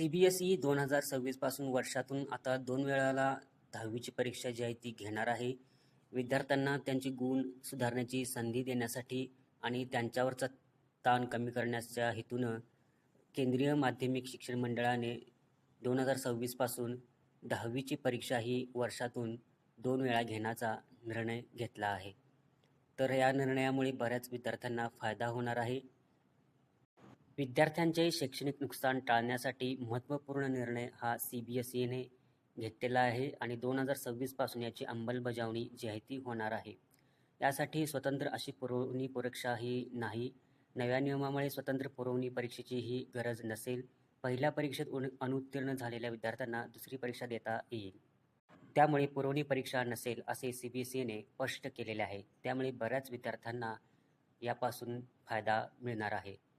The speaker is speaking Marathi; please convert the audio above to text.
सी बी एस ई दोन हजार सव्वीसपासून वर्षातून आता दोन वेळाला दहावीची परीक्षा जी आहे ती घेणार आहे. विद्यार्थ्यांना त्यांची गुण सुधारण्याची संधी देण्यासाठी आणि त्यांच्यावरचा ताण कमी करण्याच्या हेतूनं केंद्रीय माध्यमिक शिक्षण मंडळाने दोन हजार सव्वीसपासून दहावीची परीक्षा ही वर्षातून दोन वेळा घेण्याचा निर्णय घेतला आहे. तर या निर्णयामुळे बऱ्याच विद्यार्थ्यांना फायदा होणार आहे. विद्यार्थ्यांचे शैक्षणिक नुकसान टाळण्यासाठी महत्त्वपूर्ण निर्णय हा सी बी एस ईने घेतलेला आहे आणि दोन हजार सव्वीसपासून याची अंमलबजावणी जी आहे ती होणार आहे. यासाठी स्वतंत्र अशी पुरवणी परीक्षा ही नाही. नव्या नियमामुळे स्वतंत्र पुरवणी परीक्षेची ही गरज नसेल. पहिल्या परीक्षेत उन अनुत्तीर्ण झालेल्या विद्यार्थ्यांना दुसरी परीक्षा देता येईल. त्यामुळे पुरवणी परीक्षा नसेल असे सी बी एस ईने स्पष्ट केलेले आहे. त्यामुळे बऱ्याच विद्यार्थ्यांना यापासून फायदा मिळणार आहे.